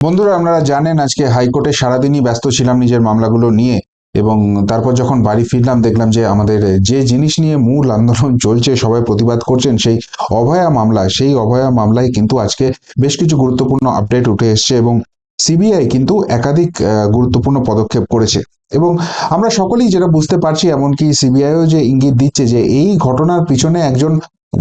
বন্ধুরা, আপনারা জানেন আজকে হাইকোর্টে সারাদিনই ব্যস্ত ছিলাম নিজের মামলাগুলো নিয়ে এবং তারপর যখন বাড়ি ফিরলাম, দেখলাম যে আমাদের যে জিনিস নিয়ে মূল আন্দোলন চলছে, সবাই প্রতিবাদ করছেন, সেই অভয়া মামলা, সেই অভয়া মামলায় কিন্তু আজকে বেশ কিছু গুরুত্বপূর্ণ আপডেট উঠে এসছে এবং সিবিআই কিন্তু একাধিক গুরুত্বপূর্ণ পদক্ষেপ করেছে এবং আমরা সকলেই যেটা বুঝতে পারছি, এমনকি সিবিআইও যে ইঙ্গিত দিচ্ছে যে এই ঘটনার পিছনে একজন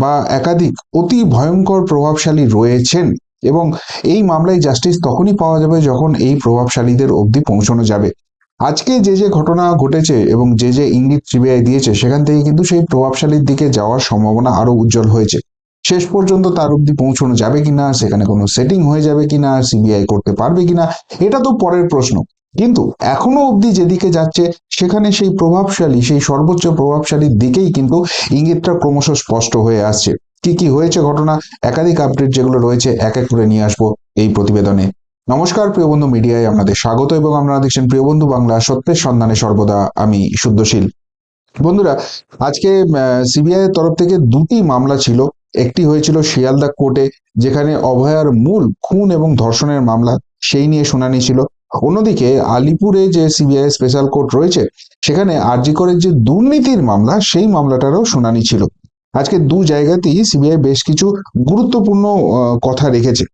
বা একাধিক অতি ভয়ঙ্কর প্রভাবশালী রয়েছেন। এবং এই মামলায় জাস্টিস তখনই পাওয়া যাবে যখন এই প্রভাবশালীদের অবধি পৌঁছানো যাবে। আজকে যে যে ঘটনা ঘটেছে এবং যে যে ইঙ্গিত সিবিআই দিয়েছে, সেখান থেকে কিন্তু সেই প্রভাবশালীর দিকে যাওয়ার সম্ভাবনা আরও উজ্জ্বল হয়েছে। শেষ পর্যন্ত তার অবধি পৌঁছানো যাবে কিনা সেখানে কোনো সেটিং হয়ে যাবে কিনা সিবিআই করতে পারবে কিনা এটা তো পরের প্রশ্ন। কিন্তু এখনও অবধি যেদিকে যাচ্ছে, সেখানে সেই প্রভাবশালী, সেই সর্বোচ্চ প্রভাবশালীর দিকেই কিন্তু ইঙ্গিতটা ক্রমশ স্পষ্ট হয়ে আসছে। কি কি হয়েছে ঘটনা, একাধিক আপডেট যেগুলো রয়েছে এক এক করে নিয়ে আসব এই প্রতিবেদনে। নমস্কার, প্রিয় বন্ধু মিডিয়ায় আপনাদের স্বাগত এবং আপনারা দেখছেন প্রিয় বন্ধু বাংলা, সত্যের সন্ধানে সর্বদা আমি শুদ্ধশীল। বন্ধুরা, আজকে সিবিআই এর তরফ থেকে দুটি মামলা ছিল। একটি হয়েছিল শিয়ালদা কোর্টে, যেখানে অভয়ার মূল খুন এবং ধর্ষণের মামলা সেই নিয়ে শুনানি ছিল। অন্যদিকে আলিপুরে যে সিবিআই স্পেশাল কোর্ট রয়েছে, সেখানে আরজি করের যে দুর্নীতির মামলা, সেই মামলাটারও শুনানি ছিল। আজকে দু জায়গাতেই সিবিআই বেশ কিছু গুরুত্বপূর্ণ কথা রেখেছে।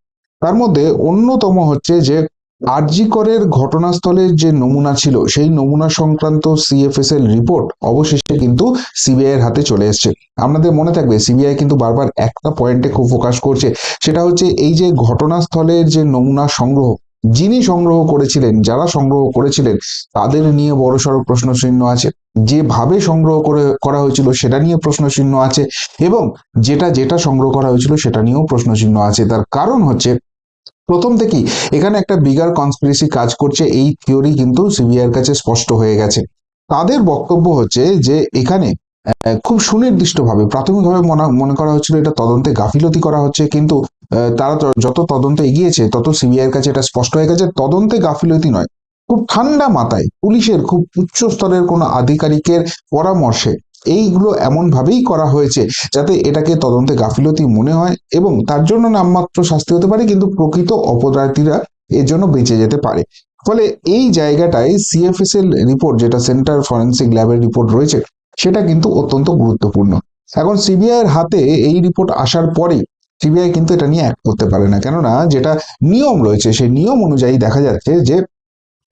তার মধ্যে অন্যতম হচ্ছে যে, আরজি করের ঘটনাস্থলের যে নমুনা ছিল, সেই নমুনা সংক্রান্ত সিএফএস এর রিপোর্ট অবশেষে কিন্তু সিবিআই এর হাতে চলে এসেছে। আপনাদের মনে থাকবে সিবিআই কিন্তু বারবার একটা পয়েন্টে খুব ফোকাস করছে। সেটা হচ্ছে এই যে ঘটনাস্থলের যে নমুনা সংগ্রহ যিনি সংগ্রহ করেছিলেন, যারা সংগ্রহ করেছিলেন, তাদের নিয়ে বড়সড় প্রশ্ন চিহ্ন আছে। যেভাবে সংগ্রহ করে, করা হয়েছিল সেটা নিয়ে প্রশ্ন চিহ্ন আছে এবং যেটা যেটা সংগ্রহ করা হয়েছিল সেটা নিয়েও প্রশ্ন চিহ্ন আছে। তার কারণ হচ্ছে, প্রথম থেকেই এখানে একটা বিগার কনস্পিরেসি কাজ করছে, এই থিওরি কিন্তু সিবিআই এর কাছে স্পষ্ট হয়ে গেছে। তাদের বক্তব্য হচ্ছে যে, এখানে খুব সুনির্দিষ্টভাবে, প্রাথমিকভাবে মনে করা হচ্ছিল এটা তদন্তে গাফিলতি করা হচ্ছে, কিন্তু তারা যত তদন্ত এগিয়েছে, তত সিবিআই এর কাছে এটা স্পষ্ট হয়ে গেছে, তদন্তে গাফিলতি নয়। খুব ঠান্ডা মাথায় পুলিশের খুব উচ্চ স্তরের কোনো আধিকারিকের পরামর্শে এইগুলো এমন ভাবেই করা হয়েছে যাতে এটাকে তদন্তে গাফিলতি মনে হয় এবং তার জন্য নামমাত্র শাস্তি হতে পারে, কিন্তু প্রকৃত অপরাধীরা এর জন্য বেঁচে যেতে পারে। ফলে এই জায়গাটায় সিএফএস এর রিপোর্ট যেটা সেন্টার ফরেন্সিক ল্যাবের রিপোর্ট রয়েছে সেটা কিন্তু অত্যন্ত গুরুত্বপূর্ণ। এখন সিবিআই এর হাতে এই রিপোর্ট আসার পরে সিবিআই কিন্তু এটা নিয়ে অ্যাক্ট করতে পারে না। কেননা যেটা নিয়ম রয়েছে, সেই নিয়ম অনুযায়ী দেখা যাচ্ছে যে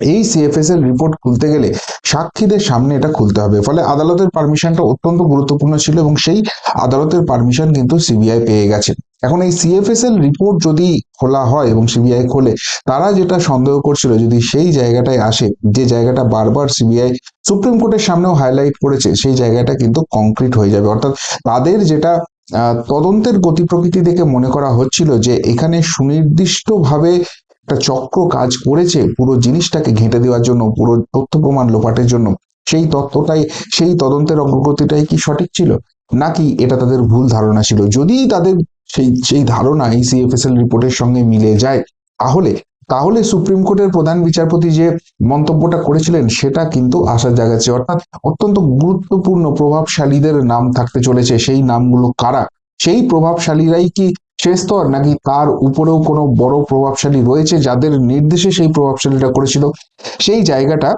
এই সিএফএস এর রিপোর্ট খুলতে গেলে সাক্ষীদের সামনে এটা খুলতে হবে। ফলে আদালতের পারমিশনটা অত্যন্ত গুরুত্বপূর্ণ ছিল এবং সেই আদালতের পারমিশন কিন্তু সিবিআই পেয়ে গেছে। এখন এই সিএফএস এর রিপোর্ট যদি খোলা হয় এবং সিবিআই খোলে, তারা যেটা সন্দেহ করছিল যদি সেই জায়গাটায় আসে, যে জায়গাটা বারবার সিবিআই সুপ্রিম কোর্টের সামনেও হাইলাইট করেছে, সেই জায়গাটা কিন্তু কংক্রিট হয়ে যাবে। অর্থাৎ তাদের যেটা তদন্তের গতি প্রকৃতি দেখে মনে করা হচ্ছিল যে এখানে সুনির্দিষ্টভাবে একটা চক্র কাজ করেছে পুরো জিনিসটাকে ঘেঁটে দেওয়ার জন্য, পুরো তথ্য প্রমাণ লোপাটের জন্য। সেই তথ্যটাই, সেই তদন্তের অগ্রগতিটাই কি সঠিক ছিল? নাকি এটা তাদের ভুল ধারণা ছিল? যদি তাদের সেই সেই ধারণা এই সিএফএসএল রিপোর্টের সঙ্গে মিলে যায়। তাহলে তাহলে সুপ্রিম কোর্টের প্রধান বিচারপতি যে মন্তব্যটা করেছিলেন, সেটা কিন্তু আশা জাগাচ্ছে অর্থাৎ অত্যন্ত গুরুত্বপূর্ণ প্রভাবশালীদের নাম থাকতে চলেছে। সেই নামগুলো কারা? সেই প্রভাবশালীরাই কি শেষ স্তর, নাকি তার উপরেও কোনো বড় প্রভাবশালী রয়েছে, যাদের নির্দেশে সেই প্রভাবশালীটা করেছিল? সেই জায়গাটা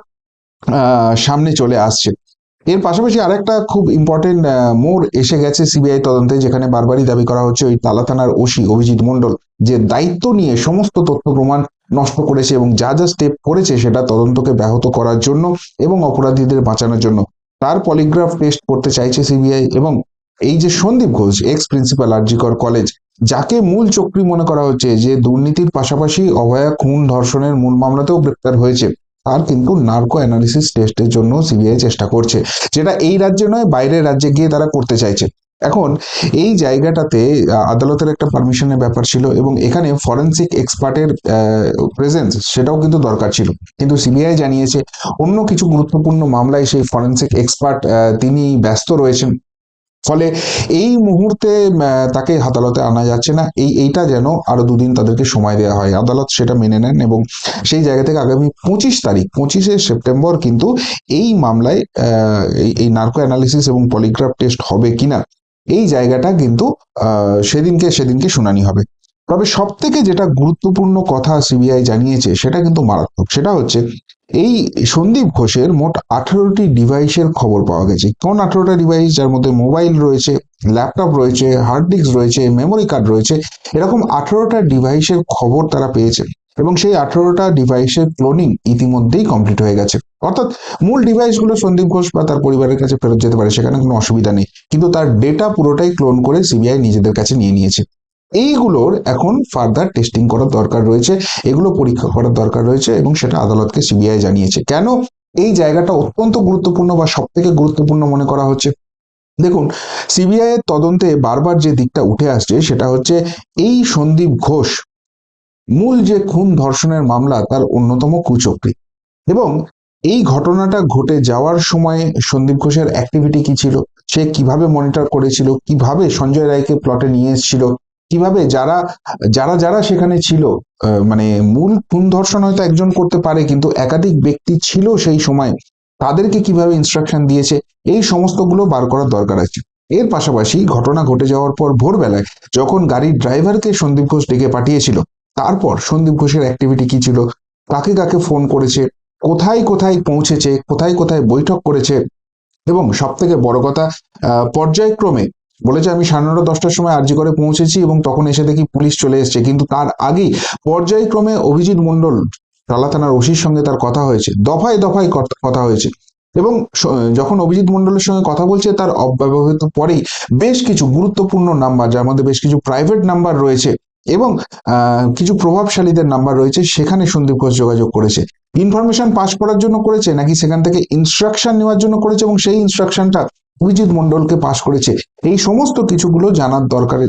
সামনে চলে আসছে। এর পাশাপাশি আরেকটা খুব ইম্পর্টেন্ট মোড় এসে গেছে সিবিআই তদন্তে, যেখানে বারবারই দাবি করা হচ্ছে ওই তালা থানার ওসি অভিজিৎ মন্ডল যে দায়িত্ব নিয়ে সমস্ত তথ্য প্রমাণ নষ্ট করেছে এবং যা যা স্টেপ করেছে সেটা তদন্তকে ব্যাহত করার জন্য এবং অপরাধীদের বাঁচানোর জন্য। তার পলিগ্রাফ টেস্ট করতে চাইছে সিবিআই এবং এই যে Sandeep Ghosh ex principal RG Kar college যাকে মূল চক্রী মনে করা হচ্ছে যে দুর্নীতির পাশাপাশি অভয়া খুন ধর্ষণের মূল মামলাতেও গ্রেপ্তার হয়েছে। তার কিন্তু নার্কো অ্যানালিসিস টেস্টের জন্য সিবিআই চেষ্টা করছে, যেটা এই রাজ্যে নয়, বাইরের রাজ্যে গিয়ে তারা করতে চাইছে। এখন এই জায়গাটাতে আদালতের একটা পারমিশনের ব্যাপার ছিল এবং এখানে ফরেন্সিক এক্সপার্টের প্রেজেন্স সেটাও কিন্তু দরকার ছিল। কিন্তু সিবিআই জানিয়েছে, অন্য কিছু গুরুত্বপূর্ণ মামলায় সেই ফরেন্সিক এক্সপার্ট তিনি ব্যস্ত রয়েছেন। ফলে এই মুহূর্তে তাকে আদালতে আনা যাচ্ছে না। এই, এইটা যেন আরও দুদিন তাদেরকে সময় দেওয়া হয়। আদালত সেটা মেনে নেন এবং সেই জায়গা থেকে আগামী পঁচিশ তারিখ, পঁচিশে সেপ্টেম্বর কিন্তু এই মামলায় এই নার্কো অ্যানালিসিস এবং পলিগ্রাফ টেস্ট হবে কিনা, এই জায়গাটা কিন্তু সেদিনকে সেদিনকে শুনানি হবে। তবে সব থেকে যেটা গুরুত্বপূর্ণ কথা সিবিআই জানিয়েছে, সেটা কিন্তু মারাত্মক। সেটা হচ্ছে, এই সন্দীপ ঘোষের মোট আঠারোটি ডিভাইসের খবর পাওয়া গেছে। কোন আঠারোটা ডিভাইস? যার মধ্যে মোবাইল রয়েছে, ল্যাপটপ রয়েছে, হার্ড ডিস্ক রয়েছে, মেমোরি কার্ড রয়েছে, এরকম আঠারোটা ডিভাইসের খবর তারা পেয়েছে। এবং সেই আঠারোটা ডিভাইসের ক্লোনিং ইতিমধ্যেই কমপ্লিট হয়ে গেছে। অর্থাৎ মূল ডিভাইসগুলো সন্দীপ ঘোষ বা তার পরিবারের কাছে ফেরত যেতে পারে, সেখানে কোনো অসুবিধা নেই। কিন্তু তার ডেটা পুরোটাই ক্লোন করে সিবিআই নিজেদের কাছে নিয়ে নিয়েছে। এইগুলোর এখন ফার্দার টেস্টিং করার দরকার রয়েছে, এগুলো পরীক্ষা করার দরকার রয়েছে এবং সেটা আদালতকে সিবিআই জানিয়েছে। কেন এই জায়গাটা অত্যন্ত গুরুত্বপূর্ণ বা সব থেকে গুরুত্বপূর্ণ মনে করা হচ্ছে? দেখুন সিবিআই এর তদন্তে বারবার যে দিকটা উঠে আসছে সেটা হচ্ছে এই সন্দীপ ঘোষ মূল যে খুন ধর্ষণের মামলা তার অন্যতম কুচক্রী। এবং এই ঘটনাটা ঘটে যাওয়ার সময় সন্দীপ ঘোষের অ্যাক্টিভিটি কি ছিল? সে কীভাবে মনিটর করেছিল? কীভাবে সঞ্জয় রায়কে প্লটে নিয়ে এসেছিল? কীভাবে যারা যারা যারা সেখানে ছিল মানে মূল খুন ধর্ষণ হয়তো একজন করতে পারে, কিন্তু একাধিক ব্যক্তি ছিল সেই সময়, তাদেরকে কীভাবে ইনস্ট্রাকশন দিয়েছে, এই সমস্তগুলো বার করার দরকার আছে। এর পাশাপাশি ঘটনা ঘটে যাওয়ার পর ভোরবেলায় যখন গাড়ির ড্রাইভারকে সন্দীপ ঘোষ ডেকে পাঠিয়েছিল, তারপর সন্দীপ ঘোষের অ্যাক্টিভিটি কি ছিল, কাকে কাকে ফোন করেছে, কোথায় কোথায় পৌঁছেছে, কোথায় কোথায় বৈঠক করেছে, এবং সব থেকে বড় কথা পর্যায়ক্রমে বলেছে, আমি সাড়ে নটা দশটার সময় আরজি করে পৌঁছেছি এবং তখন এসে দেখি পুলিশ চলে এসেছে। কিন্তু তার আগেই পর্যায়ক্রমে অভিজিৎ মণ্ডল টালা থানার ওসির সঙ্গে তার কথা হয়েছে, দফায় দফায় কথা হয়েছে এবং যখন অভিজিৎ মণ্ডলের সঙ্গে কথা বলছে, তার অব্যবহৃত পরেই বেশ কিছু গুরুত্বপূর্ণ নাম্বার, যার মধ্যে বেশ কিছু প্রাইভেট নাম্বার রয়েছে এবং কিছু প্রভাবশালীদের নাম্বার রয়েছে, সেখানে সন্দীপ ঘোষ যোগাযোগ করেছে। ইনফরমেশন পাস করার জন্য করেছে নাকি সেখান থেকে ইনস্ট্রাকশন নেওয়ার জন্য করেছে এবং সেই ইনস্ট্রাকশনটা অভিজিৎ মন্ডলকে পাশ করেছে। এই সমস্ত কিছুগুলো জানার দরকার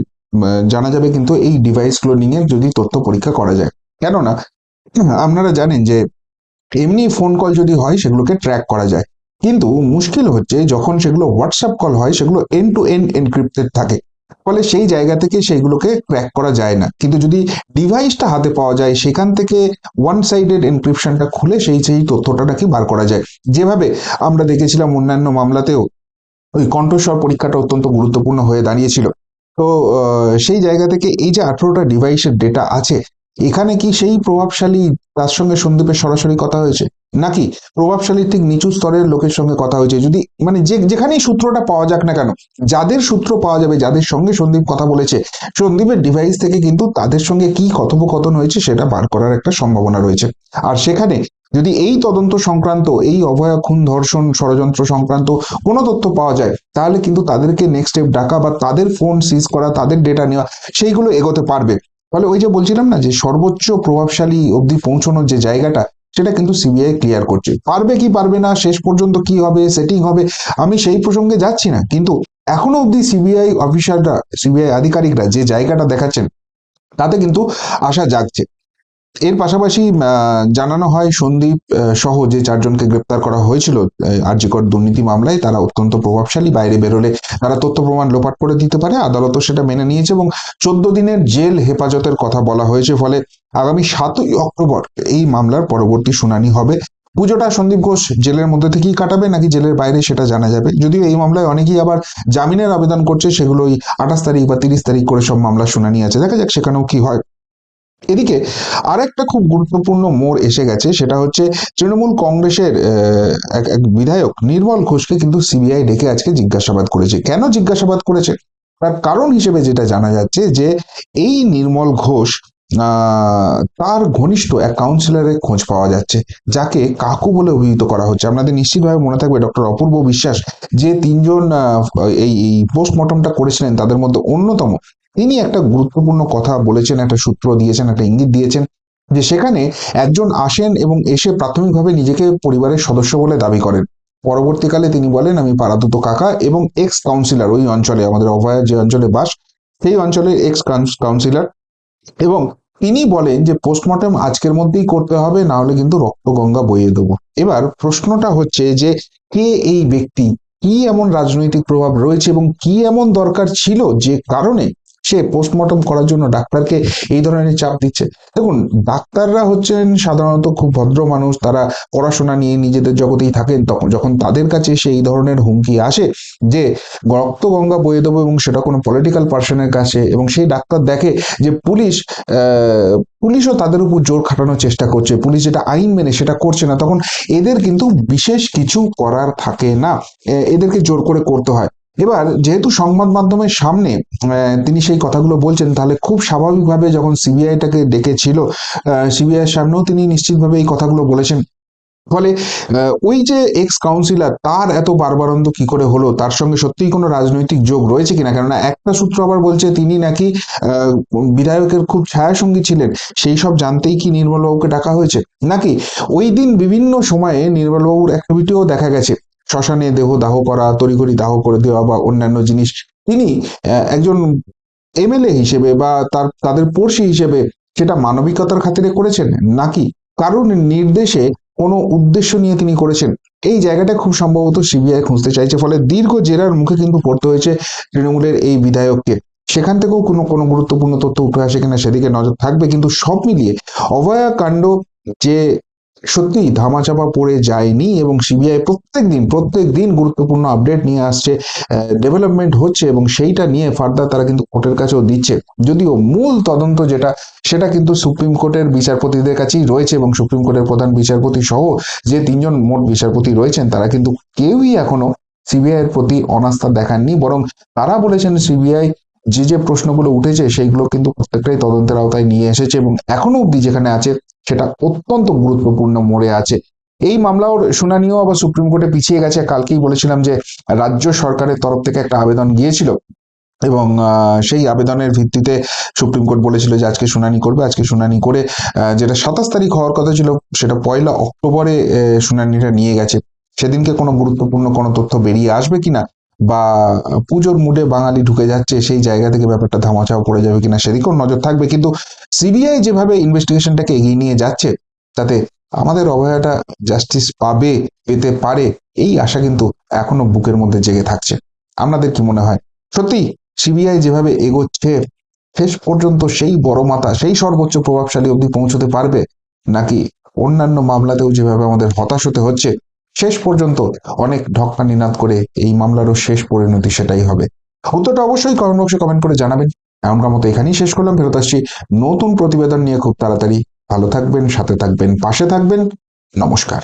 জানা যাবে কিন্তু এই ডিভাইস ক্লোনিং এর যদি তথ্য পরীক্ষা করা যায়। কেননা, আপনারা জানেন যে এমনি ফোন কল যদি হয়, সেগুলোকে ট্র্যাক করা যায়। কিন্তু মুশকিল হচ্ছে যখন সেগুলো হোয়াটসঅ্যাপ কল হয়, সেগুলো এন্ড টু এন্ড এনক্রিপ্টেড থাকে। ফলে সেই জায়গা থেকে সেগুলোকে ক্র্যাক করা যায় না। কিন্তু যদি ডিভাইসটা হাতে পাওয়া যায়, সেখান থেকে ওয়ান সাইডেড এনক্রিপশনটা খুলে সেই সেই তথ্যটা নাকি বার করা যায়। যেভাবে আমরা দেখেছিলাম অন্যান্য মামলাতেও ওই কণ্ঠস্বর পরীক্ষাটা অত্যন্ত গুরুত্বপূর্ণ হয়ে দাঁড়িয়েছিল। তো সেই জায়গা থেকে এই যে আঠেরোটা ডিভাইসের ডেটা আছে, এখানে কি সেই প্রভাবশালী তার সঙ্গে সন্দীপের সরাসরি কথা হয়েছে? নাকি প্রভাবশালী ঠিক নিচু স্তরের লোকের সঙ্গে কথা হয়েছে? যদি মানে যে, যেখানেই সূত্রটা পাওয়া যাক না কেন, যাদের সূত্র পাওয়া যাবে, যাদের সঙ্গে সন্দীপ কথা বলেছে, সন্দীপের ডিভাইস থেকে কিন্তু তাদের সঙ্গে কি কথোপকথন হয়েছে সেটা বার করার একটা সম্ভাবনা রয়েছে। আর সেখানে যদি এই তদন্ত সংক্রান্ত, এই অভয়া খুন ধর্ষণ ষড়যন্ত্র সংক্রান্ত কোনো তথ্য পাওয়া যায়, তাহলে কিন্তু তাদেরকে নেক্সট স্টেপ ডাকা বা তাদের ফোন সিজ করা, তাদের ডেটা নেওয়া, সেইগুলো এগোতে পারবে। ফলে ওই যে বলছিলাম না যে সর্বোচ্চ প্রভাবশালী অবধি পৌঁছানোর যে জায়গাটা, সেটা কিন্তু সিবিআই ক্লিয়ার করছে। পারবে কি পারবে না, শেষ পর্যন্ত কি হবে সেটিং হবে, আমি সেই প্রসঙ্গে যাচ্ছি না। কিন্তু এখনও অবধি সিবিআই অফিসাররা সিবিআই আধিকারিকরা যে জায়গাটা দেখাচ্ছেন, তাতে কিন্তু আশা জাগছে। এর পাশাপাশি জানানো হয় সন্দীপ সহ যে চারজনকে গ্রেপ্তার করা হয়েছিল আর্যিকর দুর্নীতি মামলায়, তারা অত্যন্ত প্রভাবশালী, বাইরে বেরোলে তারা তথ্য প্রমাণ লোপাট করে দিতে পারে আদালতও সেটা মেনে নিয়েছে এবং চোদ্দ দিনের জেল হেফাজতের কথা বলা হয়েছে, ফলে আগামী সাতই অক্টোবর এই মামলার পরবর্তী শুনানি হবে। পুজোটা সন্দীপ ঘোষ জেলের মধ্যে থেকেই কাটাবে, নাকি জেলের বাইরে সেটা জানা যাবে? যদিও এই মামলায় অনেকেই আবার জামিনের আবেদন করছে, সেগুলো ওই আঠাশ তারিখ বা তিরিশ তারিখ করে সব মামলা শুনানি আছে। দেখা যাক সেখানেও কি হয়। এদিকে আরেকটা খুব গুরুত্বপূর্ণ মোড় এসে গেছে, সেটা হচ্ছে তৃণমূল কংগ্রেসের এক বিধায়ক নির্মল ঘোষকে কিন্তু সিবিআই ডেকে আজকে জিজ্ঞাসাবাদ করেছে। কেন জিজ্ঞাসাবাদ করেছে? তার কারণ হিসেবে যেটা জানা যাচ্ছে যে এই নির্মল ঘোষ তার ঘনিষ্ঠ এক কাউন্সিলরের খোঁজ পাওয়া যাচ্ছে, যাকে কাকু বলে অভিহিত করা হচ্ছে। আপনাদের নিশ্চিতভাবে মনে থাকবে ডক্টর অপূর্ব বিশ্বাস যে তিনজন এই পোস্টমর্টমটা করেছিলেন, তাদের মধ্যে অন্যতম তিনি একটা গুরুত্বপূর্ণ কথা বলেছেন, একটা সূত্র দিয়েছেন, একটা ইঙ্গিত দিয়েছেন যে সেখানে একজন আসেন এবং এসে প্রাথমিকভাবে নিজেকে পরিবারের সদস্য বলে দাবি করেন। পরবর্তীকালে তিনি বলেন, আমি পারাদুত কাকা এবং এক্স কাউন্সিলর ওই অঞ্চলে, আমাদের অভয়ার যে অঞ্চলে বাস, সেই অঞ্চলের এক্স কাউন্সিলর এবং তিনি বলেন যে, পোস্টমর্টম আজকের মধ্যেই করতে হবে, না হলে কিন্তু রক্তগঙ্গা বইয়ে দেবো। এবার প্রশ্নটা হচ্ছে যে, কে এই ব্যক্তি? কি এমন রাজনৈতিক প্রভাব রয়েছে এবং কি এমন দরকার ছিল যে কারণে সে পোস্টমর্টম করার জন্য ডাক্তারকে এই ধরনের চাপ দিচ্ছে। দেখুন, ডাক্তাররা হচ্ছেন সাধারণত খুব ভদ্র মানুষ, তারা পড়াশোনা নিয়ে নিজেদের জগতেই থাকেন তখন যখন তাদের কাছে সেই ধরনের হুমকি আসে যে রক্ত গঙ্গা বয়ে দেবো এবং সেটা কোনো পলিটিক্যাল পার্সনের কাছে এবং সেই ডাক্তার দেখে যে পুলিশ পুলিশও তাদের উপর জোর খাটানোর চেষ্টা করছে, পুলিশ যেটা আইন মেনে সেটা করছে না, তখন এদের কিন্তু বিশেষ কিছু করার থাকে না। এদেরকে জোর করে করতে হয়। এবার যেহেতু সংবাদ মাধ্যমের সামনে তিনি সেই কথাগুলো বলছেন, তাহলে খুব স্বাভাবিকভাবে যখন সিবিআইটাকে ডেকেছিল সিবিআই সামনেও তিনি নিশ্চিতভাবে এই কথাগুলো বলেছেন। ফলে ওই যে এক্স কাউন্সিলর তার এত বারবারন্ত কি করে হলো, তার সঙ্গে সত্যিই কোনো রাজনৈতিক যোগ রয়েছে কিনা? কেননা একটা সূত্র আবার বলছে, তিনি নাকি বিধায়কের খুব ছায়াসঙ্গী ছিলেন, সেই সব জানতেই কি নির্মলবাবুকে ডাকা হয়েছে? নাকি ওই দিন বিভিন্ন সময়ে নির্মলবাবুর অ্যাক্টিভিটিও দেখা গেছে শ্মশানে দেহ দাহ করা, তড়িঘড়ি দাহ করে দেওয়া বা অন্যান্য জিনিস, তিনি একজন এমএলএ হিসেবে বা তার, তাদের পড়শি হিসেবে সেটা মানবিকতার খাতিরে করেছেন নাকি? কারণ নির্দেশে কোনো উদ্দেশ্য নিয়ে তিনি করেছেন? এই জায়গাটা খুব সম্ভবত সিবিআই খুঁজতে চাইছে, ফলে দীর্ঘ জেরার মুখে কিন্তু পড়তে হয়েছে তৃণমূলের এই বিধায়ককে। সেখান থেকেও কোনো কোনো গুরুত্বপূর্ণ তথ্য উঠে আসে কিনা সেদিকে নজর থাকবে, কিন্তু সব মিলিয়ে অভয়া কাণ্ড যে সত্যি ধামাচাপা পড়ে যায়নি এবং সিবিআই প্রত্যেক দিন প্রত্যেক দিন গুরুত্বপূর্ণ আপডেট নিয়ে আসছে ডেভেলপমেন্ট হচ্ছে এবং সেইটা নিয়ে ফার্দার তারা কিন্তু কোর্টের কাছেও দিচ্ছে। যদিও মূল তদন্ত যেটা, সেটা কিন্তু সুপ্রিম কোর্টের বিচারপতিদের কাছেই রয়েছে এবং সুপ্রিম কোর্টের প্রধান বিচারপতি সহ যে তিনজন মোট বিচারপতি রয়েছেন, তারা কিন্তু কেউই এখনও সিবিআই এর প্রতি অনাস্থা দেখাননি, বরং তারা বলেছেন সিবিআই যে যে প্রশ্নগুলো উঠেছে সেইগুলো কিন্তু প্রত্যেকটাই তদন্তের আওতায় নিয়ে এসেছে এবং এখনও অব্দি যেখানে আছে সেটা অত্যন্ত গুরুত্বপূর্ণ মোড়ে আছে। এই মামলার শুনানিও আবার সুপ্রিম কোর্টে পিছিয়ে গেছে। কালকেই বলেছিলাম যে রাজ্য সরকারের তরফ থেকে একটা আবেদন গিয়েছিল এবং সেই আবেদনের ভিত্তিতে সুপ্রিম কোর্ট বলেছিল যে আজকে শুনানি করবে। আজকে শুনানি করে যেটা সাতাশ তারিখ হওয়ার কথা ছিল, সেটা পয়লা অক্টোবরে শুনানিটা নিয়ে গেছে। সেদিনকে কোনো গুরুত্বপূর্ণ কোনো তথ্য বেরিয়ে আসবে কিনা বা পুজোর মুডে বাঙালি ঢুকে যাচ্ছে, সেই জায়গা থেকে ব্যাপারটা ধামাচাও পড়ে যাবে কিনা সেদিকেও নজর থাকবে। কিন্তু সিবিআই যেভাবে ইনভেস্টিগেশনটাকে এগিয়ে নিয়ে যাচ্ছে, তাতে আমাদের অভয়াটা জাস্টিস পাবে, পেতে পারে, এই আশা কিন্তু এখনও বুকের মধ্যে জেগে থাকছে। আপনাদের কি মনে হয়? সত্যি সিবিআই যেভাবে এগোচ্ছে, শেষ পর্যন্ত সেই বড় মাথা, সেই সর্বোচ্চ প্রভাবশালী অবধি পৌঁছতে পারবে? নাকি অন্যান্য মামলাতেও যেভাবে আমাদের হতাশ হতে হচ্ছে শেষ পর্যন্ত অনেক ঢক্কা নিনাদ করে এই মামলারও শেষ পরিণতি সেটাই হবে। উত্তরটা অবশ্যই কমেন্ট বক্সে কমেন্ট করে জানাবেন। এমনকার মতো এখানেই শেষ করলাম, ফেরত আসছি নতুন প্রতিবেদন নিয়ে খুব তাড়াতাড়ি। ভালো থাকবেন, সাথে থাকবেন, পাশে থাকবেন। নমস্কার।